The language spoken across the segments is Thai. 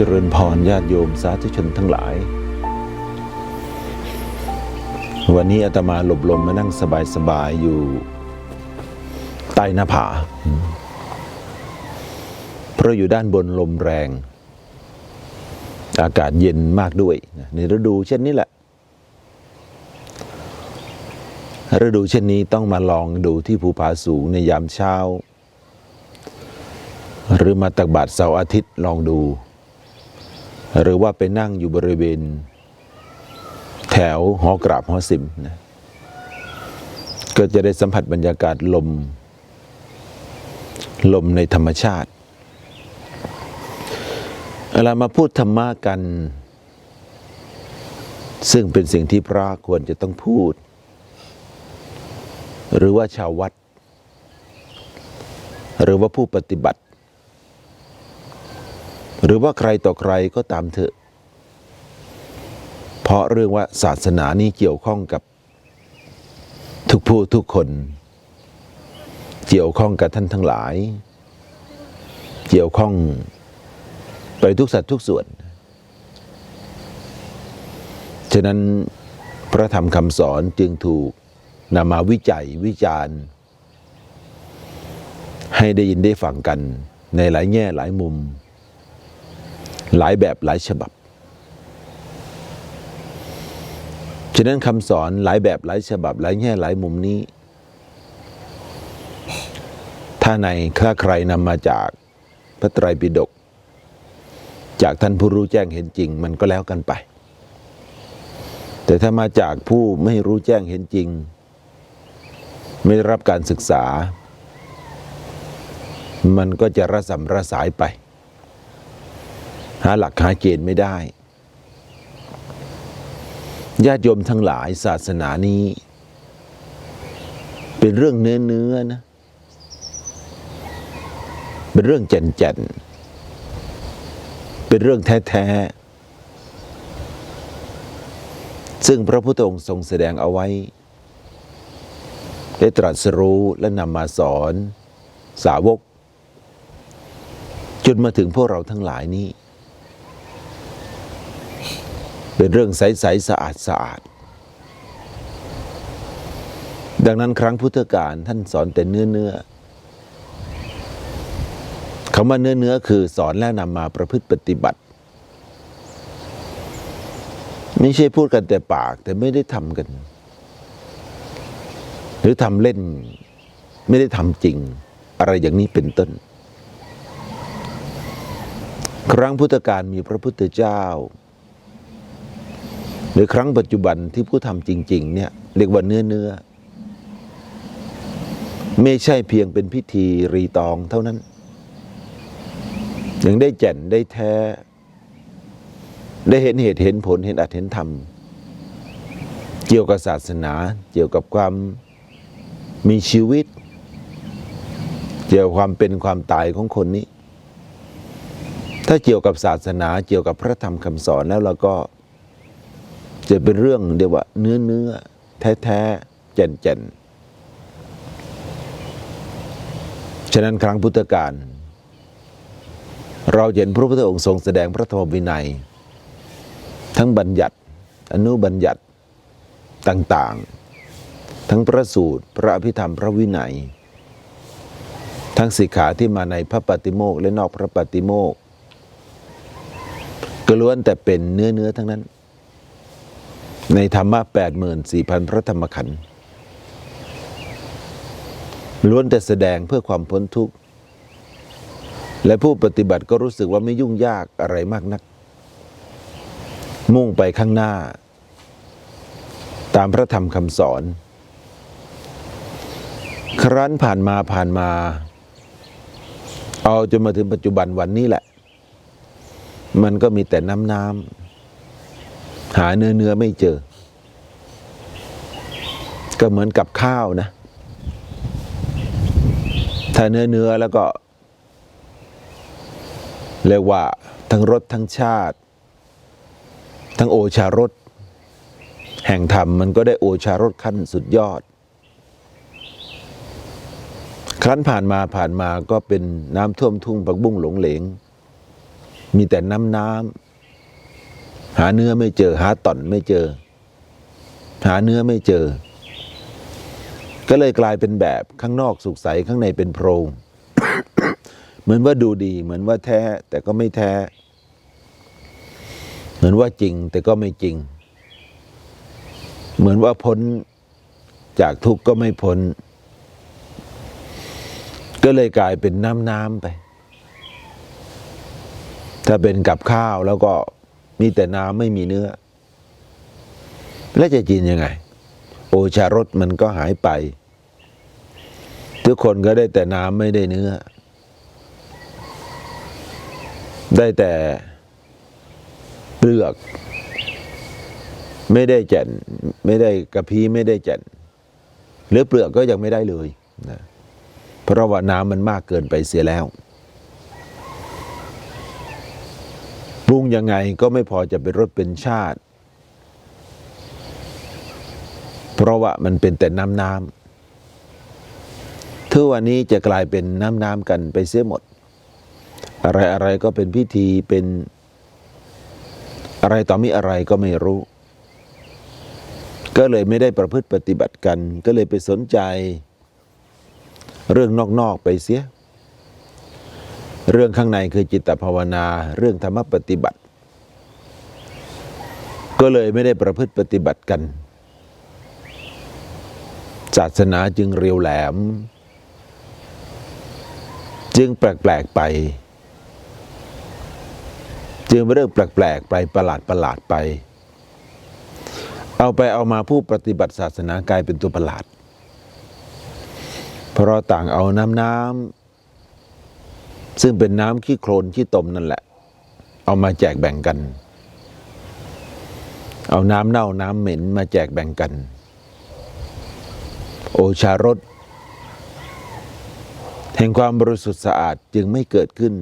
เจริญพรญาติโยมสาธุชนทั้งหลาย วันนี้อาตมาหลบลมมานั่งสบายๆอยู่ ใต้หน้าผา เพราะอยู่ด้านบนลมแรง อากาศเย็นมากด้วย ในฤดูเช่นนี้แหละ ฤดูเช่นนี้ต้องมาลองดูที่ภูผาสูงในยามเช้า หรือมาตักบาตรเสาร์อาทิตย์ลองดู หรือว่าไปนั่งอยู่บริเวณ แถวหอกราบหอสิมนะก็จะได้สัมผัสบรรยากาศลม ลมในธรรมชาติเวลามาพูดธรรมะกัน ซึ่งเป็นสิ่งที่พระควรจะต้องพูด หรือว่าชาววัด หรือว่าผู้ปฏิบัติ หรือว่าใครต่อใครก็ตามเถอะ เพราะเรื่องว่าศาสนานี้เกี่ยวข้องกับ ทุกผู้ทุกคน เกี่ยวข้องกับท่านทั้งหลาย เกี่ยวข้องไปทุกสัตว์ทุกส่วน ฉะนั้นพระธรรมคำสอนจึงถูกนำมาวิจัยวิจารณ์ ให้ได้ยินได้ฟังกันในหลายแง่หลายมุม หลายแบบหลายฉบับ ฉะนั้นคำสอนหลายแบบหลายฉบับ หลายแง่หลายมุมนี้ ถ้าในถ้าใครนำมาจากพระไตรปิฎกจากท่านผู้รู้แจ้งเห็นจริง มันก็แล้วกันไป แต่ถ้ามาจากผู้ไม่รู้แจ้งเห็นจริง ไม่ได้รับการศึกษา มันก็จะระสำระสายไป หาหลักหาเกณฑ์ไม่ได้ญาติโยมทั้งหลายศาสนานี้ เป็นเรื่องเนื้อเนื้อนะ เป็นเรื่องแจ่นแจ่นเป็นเรื่องแท้แท้ๆซึ่งพระพุทธองค์ทรงแสดงเอาไว้ ได้ตรัสรู้และนำมาสอน สาวก จนมาถึงพวกเราทั้งหลายนี้ เป็นเรื่องใสๆสะอาดสะอาด ดังนั้นครั้งพุทธกาลท่านสอนแต่เนื้อเนื้อคำว่าเนื้อเนื้อคือสอนแล้วนำมาประพฤติปฏิบัติ ไม่ใช่พูดกันแต่ปากแต่ไม่ได้ทำกัน หรือทำเล่นไม่ได้ทำจริง อะไรอย่างนี้เป็นต้น ครั้งพุทธกาลมีพระพุทธเจ้า รือครั้งปัจจุบันที่ผู้ทำจริง ๆ เนี่ยเรียกว่าเนื้อเนื้อ ไม่ใช่เพียงเป็นพิธีรีตองเท่านั้น ยังได้แจ่นได้แท้ ได้เห็นเหตุเห็นผลเห็นอัตเห็นธรรม เกี่ยวกับศาสนา เกี่ยวกับความมีชีวิต เกี่ยวกับความเป็นความตายของคนนี้ ถ้าเกี่ยวกับศาสนาเกี่ยวกับพระธรรมคำสอนแล้วเราก็ จะเป็นเรื่องเดียวว่าเนื้อเนื้อแท้แท้แจ่นแจ่นฉะนั้นครั้งพุทธกาลเราเห็นพระพุทธองค์ทรงแสดงพระธรรมวินัย ทั้งบัญญัติ อนุบัญญัติต่างๆ ทั้งพระสูตร พระอภิธรรมพระวินัย ทั้งสิกขาที่มาในพระปฏิโมกและนอกพระปฏิโมกก็ล้วนแต่เป็นเนื้อเนื้อทั้งนั้น ในธรรมะแปดหมื่นสี่พันพระธรรมขันธ์ล้วนแต่แสดงเพื่อความพ้นทุกข์ และผู้ปฏิบัติก็รู้สึกว่าไม่ยุ่งยากอะไรมากนัก มุ่งไปข้างหน้า ตามพระธรรมคำสอน ครั้นผ่านมาผ่านมา เอาจนมาถึงปัจจุบันวันนี้แหละ มันก็มีแต่น้ำน้ำ หาเนื้อเนื้อไม่เจอ ก็เหมือนกับข้าวนะ ถ้าเนื้อเนื้อแล้วก็เรียกว่าทั้งรสทั้งชาติ ทั้งโอชารสแห่งธรรมมันก็ได้โอชารสขั้นสุดยอด ครั้นผ่านมาผ่านมาก็เป็นน้ำท่วมทุ่งปักบุ้งหลงเหลง มีแต่น้ำน้ำ หาเนื้อไม่เจอ หาต่อนไม่เจอ หาเนื้อไม่เจอ ก็เลยกลายเป็นแบบข้างนอกสุกใสข้างในเป็นโพรงเหมือนว่าดูดี เหมือนว่าแท้ แต่ก็ไม่แท้ เหมือนว่าจริง แต่ก็ไม่จริง เหมือนว่าพ้นจากทุกข์ก็ไม่พ้น ก็เลยกลายเป็นน้ำน้ำไป ถ้าเป็นกับข้าวแล้วก็ มีแต่น้ำไม่มีเนื้อ แล้วจะกินยังไง โอชารสมันก็หายไป ทุกคนก็ได้แต่น้ำไม่ได้เนื้อ ได้แต่เปลือก ไม่ได้แจ่นไม่ได้กระพี้ไม่ได้แจ่นหรือเปลือกก็ยังไม่ได้เลยนะเพราะว่าน้ำมันมากเกินไปเสียแล้ว ปรุงยังไงก็ไม่พอจะเป็นรสเป็นชาติ เพราะว่ามันเป็นแต่น้ำน้ำทุกวันนี้จะกลายเป็นน้ำน้ำกันไปเสียหมด อะไรอะไรก็เป็นพิธีเป็นอะไรต่อมีอะไรก็ไม่รู้ ก็เลยไม่ได้ประพฤติปฏิบัติกัน ก็เลยไปสนใจ เรื่องนอก ๆ ไปเสีย เรื่องข้างในคือจิตภาวนา เรื่องธรรมปฏิบัติ ก็เลยไม่ได้ประพฤติปฏิบัติกัน ศาสนาจึงเรียวแหลม จึงแปลกๆไป จึงเรื่องแปลกๆไปประหลาดประหลาดไป เอาไปเอามาผู้ปฏิบัติศาสนากลายเป็นตัวประหลาด เพราะต่างเอาน้ำน้ำ ซึ่งเป็นน้ำขี้โคลนขี้ตมนั่นแหละ เอามาแจกแบ่งกัน เอาน้ำเน่าน้ำเหม็นมาแจกแบ่งกัน โอชารสแห่งความบริสุทธิ์สะอาดจึงไม่เกิดขึ้น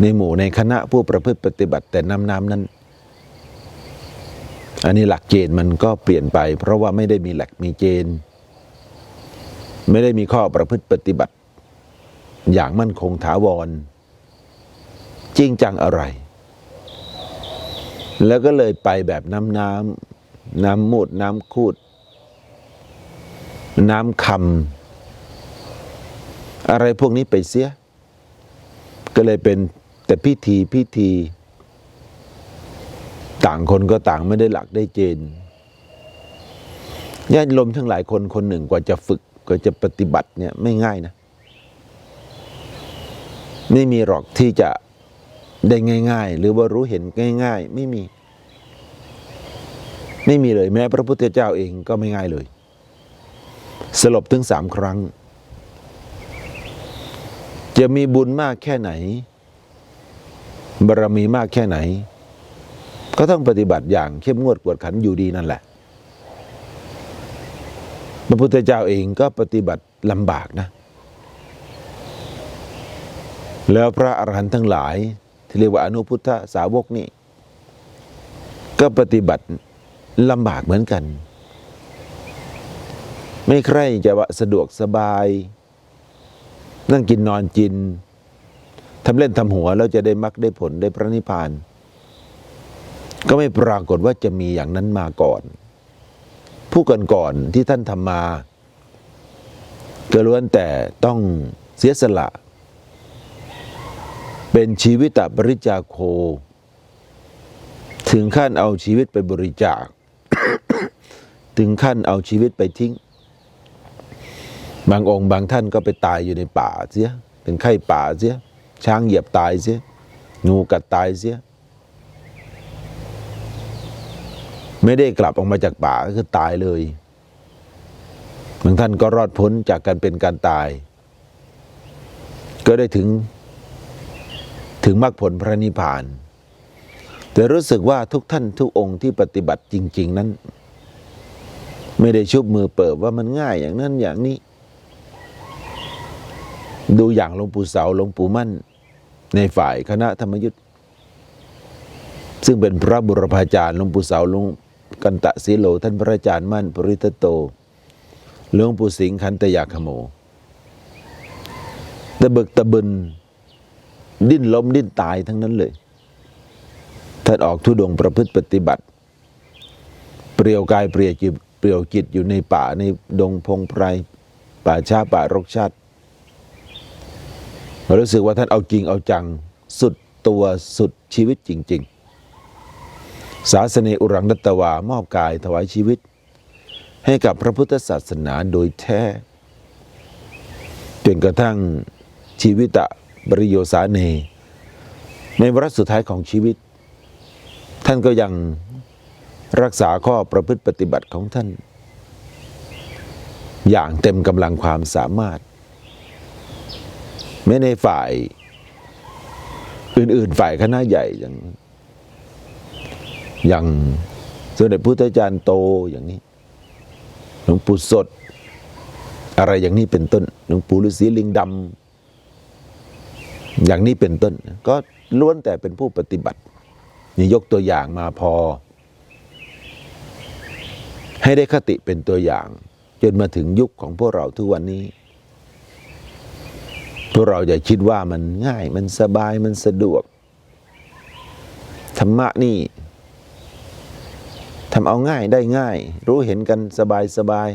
ในหมู่ในคณะผู้ประพฤติปฏิบัติแต่น้ำน้ำนั้น อันนี้หลักเกณฑ์มันก็เปลี่ยนไป เพราะว่าไม่ได้มีหลักมีเกณฑ์ ไม่ได้มีข้อประพฤติปฏิบัติ อย่างมั่นคงถาวร จริงจังอะไร แล้วก็เลยไปแบบน้ำน้ำน้ำมูดน้ำคูด น้ำคำอะไรพวกนี้ไปเสีย ก็เลยเป็นแต่พิธีพิธี ต่างคนก็ต่างไม่ได้หลักได้เจนญาติลมทั้งหลายคนคนหนึ่งกว่าจะฝึกกว่าจะปฏิบัติเนี่ยไม่ง่ายนะ ไม่มีหรอกที่จะได้ง่าย ๆ หรือว่ารู้เห็นง่าย ๆ ไม่มี ไม่มีเลยแม้พระพุทธเจ้าเองก็ไม่ง่ายเลย สลบถึงสามครั้ง จะมีบุญมากแค่ไหนบารมีมากแค่ไหน ก็ต้องปฏิบัติอย่างเข้มงวดกวดขันอยู่ดีนั่นแหละ พระพุทธเจ้าเองก็ปฏิบัติลำบากนะ แล้วพระอรหันต์ทั้งหลาย ที่เรียกว่าอนุพุทธสาวกนี่ ก็ปฏิบัติลำบากเหมือนกัน ไม่ใครจะว่าสะดวกสบาย นั่งกินนอนกินทำเล่นทำหัวแล้วจะได้มรรคได้ผลได้พระนิพพาน ก็ไม่ปรากฏว่าจะมีอย่างนั้นมาก่อน ผู้ก่อนก่อนๆที่ท่านทำมาก็ล้วนแต่ต้องเสียสละ เป็นชีวิตบริจาโค ถึงขั้นเอาชีวิตไปบริจาค ถึงขั้นเอาชีวิตไปทิ้ง บางองค์บางท่านก็ไปตายอยู่ในป่าเสีย เป็นไข้ป่าเสีย ช้างเหยียบตายเสีย งูกัดตายเสีย ไม่ได้กลับออกมาจากป่าก็คือตายเลย บางท่านก็รอดพ้นจากการเป็นการตาย ก็ได้ถึง ถึงมรรคผลพระนิพพาน แต่รู้สึกว่าทุกท่านทุกองค์ที่ปฏิบัติจริง ๆ นั้น ไม่ได้ชุบมือเปิบว่ามันง่ายอย่างนั้นอย่างนี้ ดูอย่างหลวงปู่เสาหลวงปู่มั่น ในฝ่ายคณะธรรมยุทธ์ซึ่งเป็นพระบุรพาจารย์หลวงปู่เสาหลวงกันตะสีโลท่านพระอาจารย์มั่นปริตโตหลวงปู่สิงห์คันตยาขโมตะบึกตะบึน ดิ้นล้มดิ้นตายทั้งนั้นเลยท่านออกทุดงประพฤติปฏิบัติ เปรียวกายเปรียวจิตเปรียวจิตอยู่ในป่าในดงพงไพรป่าช้าป่ารกชัดรู้สึกว่าท่านเอาจริงเอาจังสุดตัวสุดชีวิตจริง ๆ ศาสนอุรังนัตตวามอบกายถวายชีวิต ให้กับพระพุทธศาสนาโดยแท้จนกระทั่งชีวิตะ บริโยสาเน ในวาระสุดท้ายของชีวิต ท่านก็ยังรักษาข้อประพฤติปฏิบัติของท่าน อย่างเต็มกำลังความสามารถ ไม่ในฝ่ายอื่น ๆ ฝ่ายคณะใหญ่อย่างอย่างสมเด็จพุทธจารย์โตอย่างนี้หลวงปู่สด อะไรอย่างนี้เป็นต้นหลวงปู่ฤาษีลิงดำ อย่างนี้เป็นต้นก็ล้วนแต่เป็นผู้ปฏิบัตินี่ยกตัวอย่างมาพอ ให้ได้คติเป็นตัวอย่าง จนมาถึงยุคของพวกเราทุกวันนี้ พวกเราอย่าคิดว่ามันง่ายมันสบายมันสะดวก ธรรมะนี่ทำเอาง่ายได้ง่าย รู้เห็นกันสบายสบาย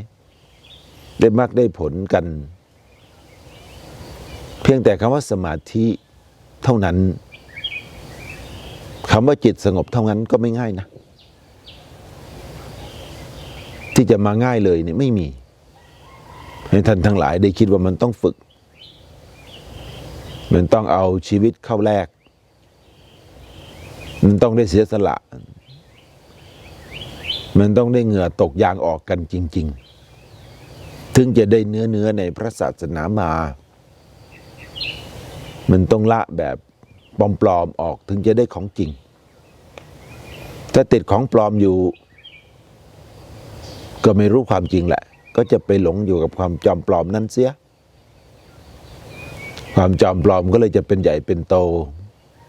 ได้มากได้ผลกัน เพียงแต่คำว่าสมาธิเท่านั้นคำว่าจิตสงบเท่านั้นก็ไม่ง่ายนะ ที่จะมาง่ายเลยเนี่ยไม่มี ให้ท่านทั้งหลายได้คิดว่ามันต้องฝึก มันต้องเอาชีวิตเข้าแลกมันต้องได้เสียสละ มันต้องได้เหงื่อตกยางออกกันจริง ๆ ถึงจะได้เนื้อเนื้อในพระศาสนามา มันต้องละแบบปลอมๆออกถึงจะได้ของจริง ถ้าติดของปลอมอยู่ ก็ไม่รู้ความจริงแหละ ก็จะไปหลงอยู่กับความจอมปลอมนั้นเสีย ความจอมปลอมก็เลยจะเป็นใหญ่เป็นโต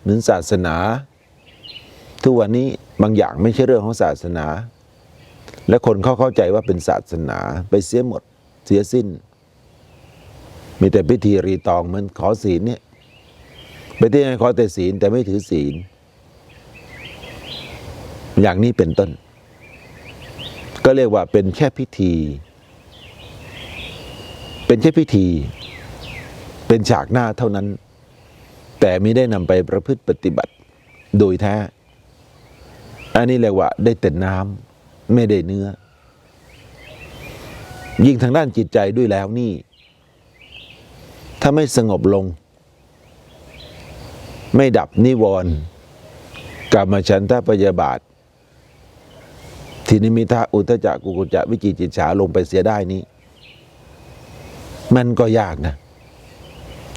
เหมือนศาสนา ทุกวันนี้บางอย่างไม่ใช่เรื่องของศาสนา และคนเขาเข้าใจว่าเป็นศาสนาไปเสียหมด เสียสิ้น มีแต่พิธีรีตองเหมือนขอศีลเนี่ย ไปที่ไหนขอแต่ศีลแต่ไม่ถือศีล อย่างนี้เป็นต้น ก็เรียกว่าเป็นแค่พิธี เป็นแค่พิธี เป็นฉากหน้าเท่านั้น แต่ไม่ได้นำไปประพฤติปฏิบัติโดยแท้ อันนี้เรียกว่าได้แต่น้ำไม่ได้เนื้อ ยิ่งทางด้านจิตใจด้วยแล้วนี่ ถ้าไม่สงบลง ไม่ดับนิวรณ์กรรมฉันทะพยาบาท ทีนิมิทะอุทจจะกุกุจจะวิจิจิตฉาลงไปเสียได้นี้ มันก็ยากนะ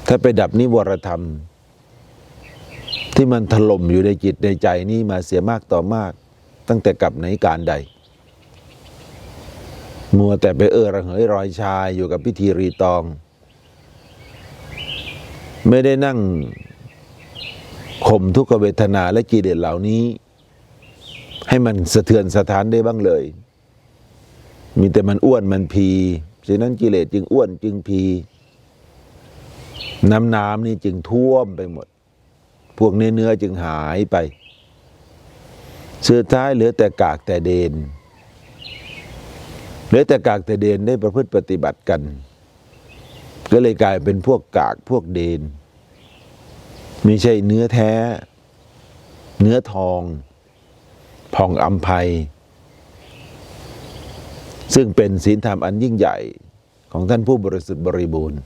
ถ้าไปดับนิวรธรรม ที่มันถล่มอยู่ในจิตในใจนี่มาเสียมากต่อมาก ตั้งแต่กับไหนการใด มัวแต่ไปเออระเหยรอยชายอยู่กับพิธีรีตอง ไม่ได้นั่ง ข่มทุกขเวทนาและกิเลสเหล่านี้ ให้มันสะเทือนสะท้านได้บ้างเลย มีแต่มันอ้วนมันพีฉะนั้นกิเลสจึงอ้วนจึงพี น้ำน้ำนี่จึงท่วมไปหมด พวกเนื้อเนื้อจึงหายไปสุดท้ายเหลือแต่กากแต่เดนเหลือแต่กากแต่เดนได้ประพฤติปฏิบัติกัน ก็เลยกลายเป็นพวกกากพวกเดน ไม่ใช่เนื้อแท้ เนื้อทองพองอัมภัย ซึ่งเป็นศีลธรรมอันยิ่งใหญ่ของท่านผู้บริสุทธิ์บริบูรณ์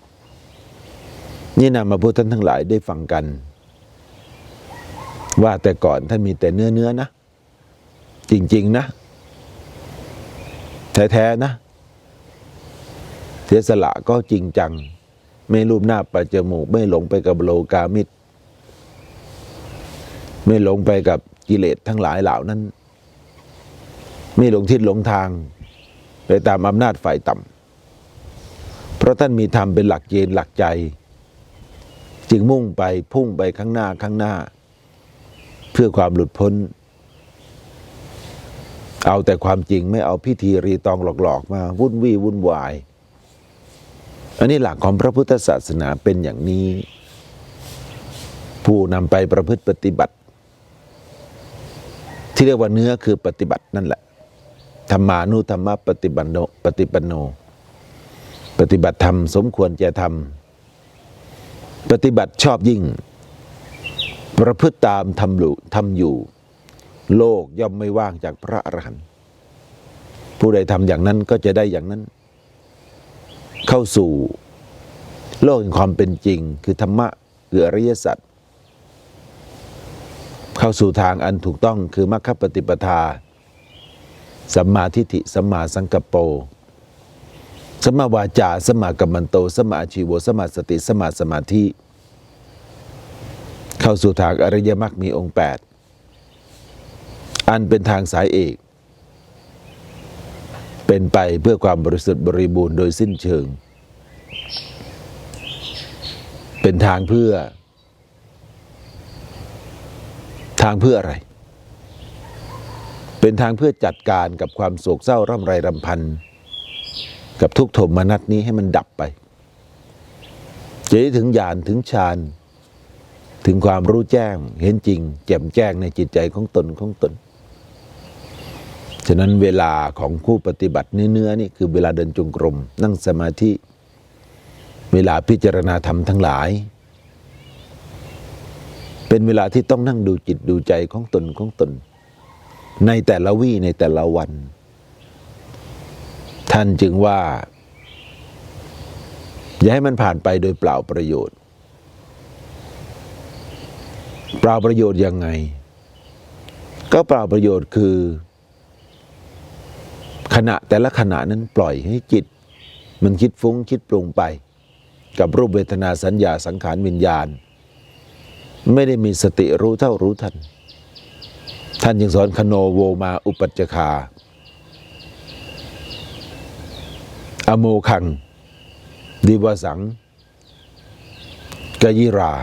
นี่นำมาพูดท่านทั้งหลายได้ฟังกัน ว่าแต่ก่อนท่านมีแต่เนื้อเนื้อนะ จริง ๆ นะ แท้ ๆ นะ เสียสละก็จริงจัง ไม่รูปหน้าประจมูก ไม่หลงไปกับโลกามิตร ไม่หลงไปกับกิเลสทั้งหลายเหล่านั้น ไม่หลงทิศหลงทางไปตามอำนาจฝ่ายต่ำเพราะท่านมีธรรมเป็นหลักเกณฑ์หลักใจ จึงมุ่งไปพุ่งไปข้างหน้าข้างหน้า เพื่อความหลุดพ้น เอาแต่ความจริงไม่เอาพิธีรีตองหลอกๆมา วุ่นวี่วุ่นวาย อันนี้หลักของพระพุทธศาสนาเป็นอย่างนี้ ผู้นำไปประพฤติปฏิบัติ ที่เรียกว่าเนื้อคือปฏิบัตินั่นแหละธรรมานุธรรมปฏิบัติโนปฏิปันโน ปฏิบัติธรรมสมควรจะทำปฏิบัติชอบยิ่ง ประพฤติตามทำอยู่ทำอยู่ โลกย่อมไม่ว่างจากพระอรหันต์ผู้ใดทำอย่างนั้นก็จะได้อย่างนั้น เข้าสู่โลกแห่งความเป็นจริง คือธรรมะคืออริยสัจ เข้าสู่ทางอันถูกต้องคือมรรคปฏิปทา สัมมาทิฏฐิสัมมาสังกัปโปสัมมาวาจาสัมมากัมมันโตสัมมาอาชีวสัมมาสติสัมมาสมาธิ เข้าสู่ทางอริยมรรคมีองค์ 8 อันเป็นทางสายเอก เป็นไปเพื่อความบริสุทธิ์บริบูรณ์โดยสิ้นเชิง เป็นทางเพื่อ ทางเพื่ออะไร เป็นทางเพื่อจัดการกับความโศกเศร้าร่ำไรรำพัน กับทุกข์โทมนัสนี้ให้มันดับไป จะได้ถึงญาณถึงฌานถึงความรู้แจ้งเห็นจริง แจ่มแจ้งในจิตใจของตนของตน ฉะนั้นเวลาของผู้ปฏิบัติเนื้อๆนี่คือเวลาเดินจงกรมนั่งสมาธิ เวลาพิจารณาธรรมทั้งหลาย เป็นเวลาที่ต้องนั่งดูจิตดูใจของตนของตน ในแต่ละวี่ในแต่ละวัน ท่านจึงว่า อย่าให้มันผ่านไปโดยเปล่าประโยชน์ เปล่าประโยชน์ยังไง ก็เปล่าประโยชน์คือ ขณะแต่ละขณะนั้นปล่อยให้จิต มันคิดฟุ้งคิดปรุงไป กับรูปเวทนาสัญญาสังขารวิญญาณ ไม่ได้มีสติรู้เท่ารู้ทัน ท่านยังสอนคโนโวมาอุปัจจคา อโมคัง ดิวสังกยิรา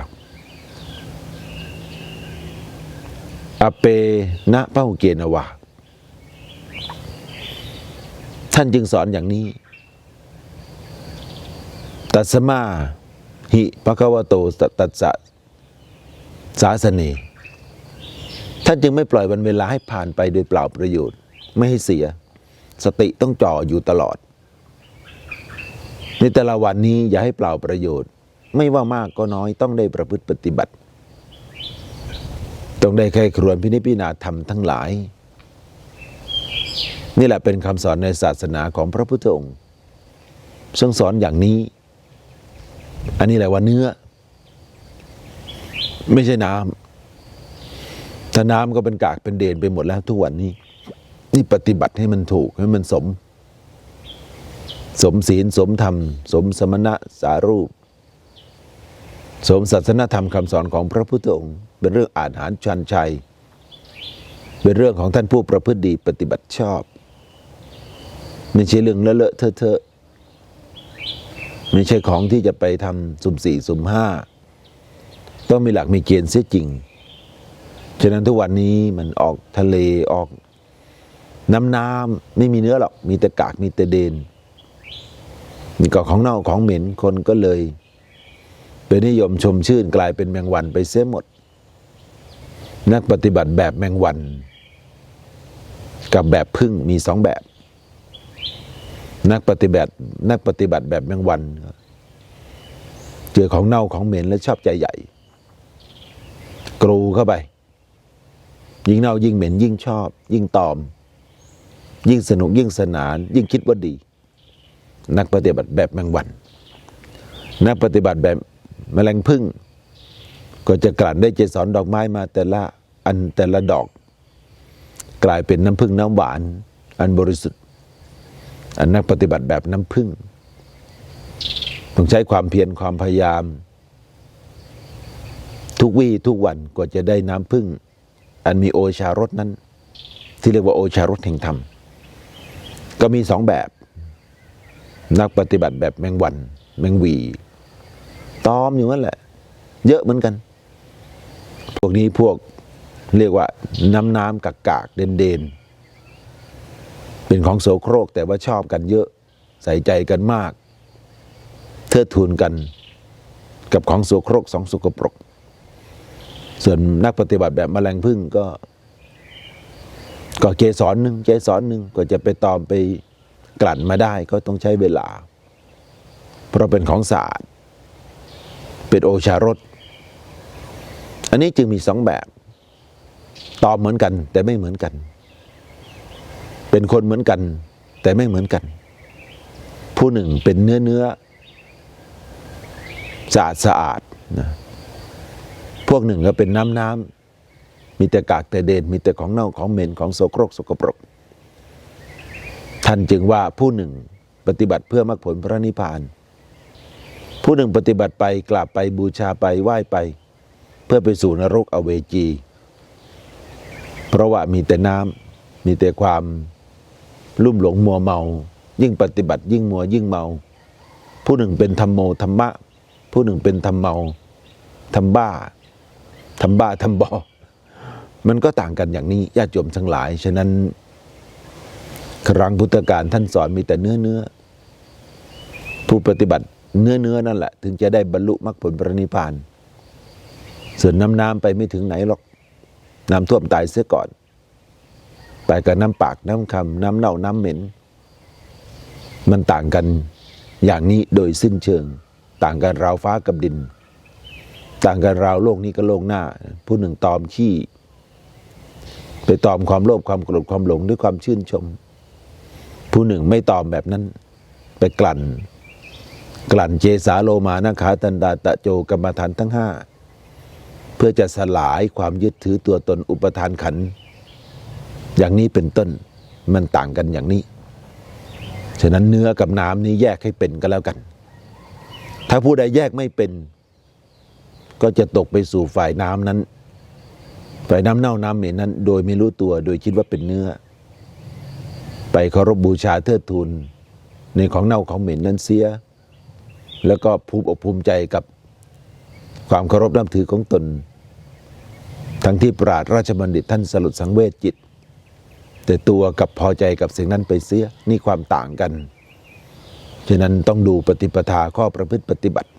อเปนะเป้าเกณวะ ท่านจึงสอนอย่างนี้ ตัสมาหิปะคะวโตตตัสสะ สาสเนท่านจึงไม่ปล่อยวันเวลาให้ผ่านไปโดยเปล่าประโยชน์ ไม่ให้เสีย สติต้องจ่ออยู่ตลอด ในแต่ละวันนี้อย่าให้เปล่าประโยชน์ ไม่ว่ามากก็น้อยต้องได้ประพฤติปฏิบัติ ต้องได้ใครครวนพินิจพิจารณาธรรมทั้งหลาย นี่แหละเป็นคำสอนในศาสนาของพระพุทธองค์ทรงสอนอย่างนี้ อันนี้แหละว่าเนื้อ ไม่ใช่น้ำถ้าน้ำก็เป็นกากเป็นเดนไปหมดแล้วทุกวันนี้ นี่ปฏิบัติให้มันถูกให้มันสม สมศีลสมธรรม สมสมณะสารูป สมศาสนธรรมคำสอนของพระพุทธองค์ เป็นเรื่องอาหารชันชัย เป็นเรื่องของท่านผู้ประพฤติดีปฏิบัติชอบ ไม่ใช่เรื่องเลอะๆเทอะไม่ใช่ของที่จะไปทำสุ่มสี่สุ่มห้า ต้องมีหลักมีเกณฑ์เสียจริง ฉะนั้นทุกวันนี้มันออกทะเลออกน้ำน้ำไม่มีเนื้อหรอก มีแต่กากมีแต่เดนมีก็ของเน่าของเหม็นคนก็เลย เป็นนิยมชมชื่นกลายเป็นแมงวันไปเสียหมด นักปฏิบัติแบบแมงวัน กับแบบพึ่งมีสองแบบ นักปฏิบัติ นักปฏิบัติแบบแมงวัน เจอของเน่าของเหม็นแล้วชอบใจใหญ่ กรูเข้าไป ยิ่งเน่ายิ่งเหม็นยิ่งชอบ ยิ่งตอม ยิ่งสนุกยิ่งสนาน ยิ่งคิดว่าดี นักปฏิบัติแบบแมงวัน นักปฏิบัติแบบแมลงพึ่ง ก็จะกลั่นได้เจสรดอกไม้มาแต่ละอันแต่ละดอก กลายเป็นน้ำพึ่งน้ำหวาน อันบริสุทธิ์ อันนักปฏิบัติแบบน้ำพึ่งต้องใช้ความเพียรความพยายาม ทุกวี่ทุกวันกว่าจะได้น้ำพึ่ง อันมีโอชารสนั้น ที่เรียกว่าโอชารสแห่งธรรม ก็มีสองแบบ นักปฏิบัติแบบแมงวัน แมงวีตอมอยู่นั่นแหละ เยอะเหมือนกัน พวกนี้พวกเรียกว่าน้ำน้ำกากกากเดนเดนเป็นของโสโครกแต่ว่าชอบกันเยอะใส่ใจกันมาก เทิดทูนกันกับของโสโครกสองสกปรก ส่วนนักปฏิบัติแบบแมลงพึ่งก็ ก็เกสรหนึ่งเกสรหนึ่งก็จะไปตอมไปกลั่นมาได้ก็ต้องใช้เวลา เพราะเป็นของสะอาดเป็นโอชารสอันนี้จึงมีสองแบบ ตอบเหมือนกัน แต่ไม่เหมือนกัน เป็นคนเหมือนกัน แต่ไม่เหมือนกัน ผู้หนึ่งเป็นเนื้อเนื้อสะอาดสะอาดนะ พวกหนึ่งก็เป็นน้ำน้ำมีแต่กากแต่เด่นมีแต่ของเน่าของเหม็นของโสโครกสกปรก ท่านจึงว่าผู้หนึ่งปฏิบัติเพื่อมรรคผลพระนิพพาน ผู้หนึ่งปฏิบัติไปกราบไปบูชาไปไหว้ไป เพื่อไปสู่นรกอเวจี เพราะว่ามีแต่น้ำมีแต่ความลุ่มหลงมัวเมา ยิ่งปฏิบัติยิ่งมัวยิ่งเมา ผู้หนึ่งเป็นธรรมโมธรรมะ ผู้หนึ่งเป็นธรรมเมาธรรมบ้า ธรรมบ้าธรรมบอมันก็ต่างกันอย่างนี้ญาติโยมทั้งหลาย ฉะนั้น ครั้งพุทธกาลท่านสอนมีแต่เนื้อเนื้อผู้ปฏิบัติเนื้อเนื้อนั่นแหละ ถึงจะได้บรรลุมรรคผลพระนิพพาน ส่วนน้ำน้ำไปไม่ถึงไหนหรอกน้ำท่วมตายเสียก่อนไปกับน้ำปากน้ำคำน้ำเน่าน้ำเหม็น มันต่างกันอย่างนี้โดยสิ้นเชิง ต่างกันราวฟ้ากับดิน ต่างกันเราโลกนี้กับโลกหน้า ผู้หนึ่งตอมขี้ ไปตอมความโลภความโกรธความหลงด้วยความชื่นชม ผู้หนึ่งไม่ตอมแบบนั้น ไปกลั่น กลั่นเจสาโลมานะขาตันดาตะโจกรรมฐานทั้งห้าเพื่อจะสลายความยึดถือตัวตนอุปทานขัน อย่างนี้เป็นต้นมันต่างกันอย่างนี้ ฉะนั้นเนื้อกับน้ำนี้แยกให้เป็นก็แล้วกัน ถ้าผู้ใดแยกไม่เป็น ก็จะตกไปสู่ฝ่ายน้ำนั้น ฝ่ายน้ำเน่าน้ำเหม็นนั้น โดยไม่รู้ตัวโดยคิดว่าเป็นเนื้อ ไปเคารพบูชาเทิดทูนในของเน่าของเหม็นนั้นเสีย แล้วก็ภูมิอกภูมิใจกับความเคารพนับถือของตน ทั้งที่ปราดราชบัณฑิตท่านสลุดสังเวชจิต แต่ตัวกับพอใจกับสิ่งนั้นไปเสียนี่ความต่างกัน ฉะนั้นต้องดูปฏิปทาข้อประพฤติปฏิบัติ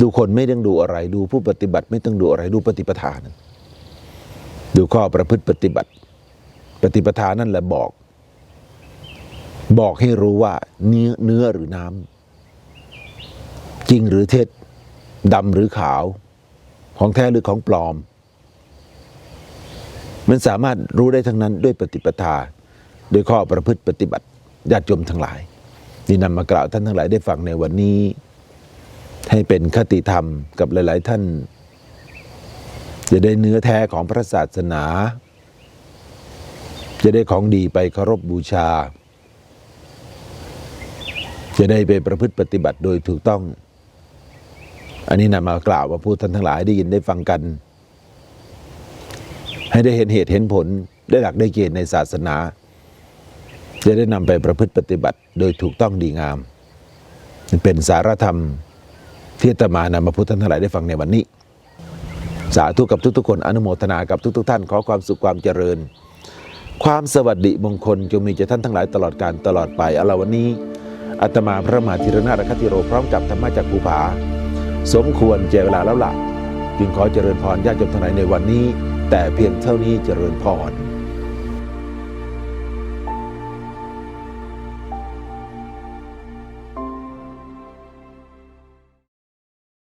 ดูคนไม่ต้องดูอะไร ดูผู้ปฏิบัติไม่ต้องดูอะไร ดูปฏิปทานะดูข้อประพฤติปฏิบัติ ปฏิปทานั่นแหละบอก บอกให้รู้ว่า เนื้อเนื้อหรือน้ำจริงหรือเท็จดำหรือขาว ของแท้หรือของปลอม มันสามารถรู้ได้ทั้งนั้นด้วยปฏิปทาโดยข้อประพฤติปฏิบัติญาติโยมทั้งหลายนี่นำมากล่าวท่านทั้งหลายได้ฟังในวันนี้ ให้เป็นคติธรรมกับหลาย ๆ ท่าน จะได้เนื้อแท้ของพระศาสนา จะได้ของดีไปเคารพบูชา จะได้ไปประพฤติปฏิบัติโดยถูกต้อง อันนี้นำมากล่าวว่าผู้ท่านทั้งหลายได้ยินได้ฟังกัน ให้ได้เห็นเหตุเห็นผลได้หลักได้เกณฑ์ในศาสนา จะได้นำไปประพฤติปฏิบัติโดยถูกต้องดีงาม เป็นสารธรรม ที่ตมานำมาพูดท่านทั้งหลายได้ฟังในวันนี้ สาธุกับทุกๆคนอนุโมทนากับทุก ๆ ท่านขอความสุขความเจริญ ความสวัสดิมงคลจงมีแก่ท่านทั้งหลายตลอดการตลอดไปอาละวันนี้อาตมาพระมหาธีรนาถคติโรพร้อมกับธรรมจากภูผา สมควรเจเวลาแล้วล่ะจึงขอเจริญพรญาติโยมทั้งหลายในวันนี้ แต่เพียงเท่านี้เจริญพร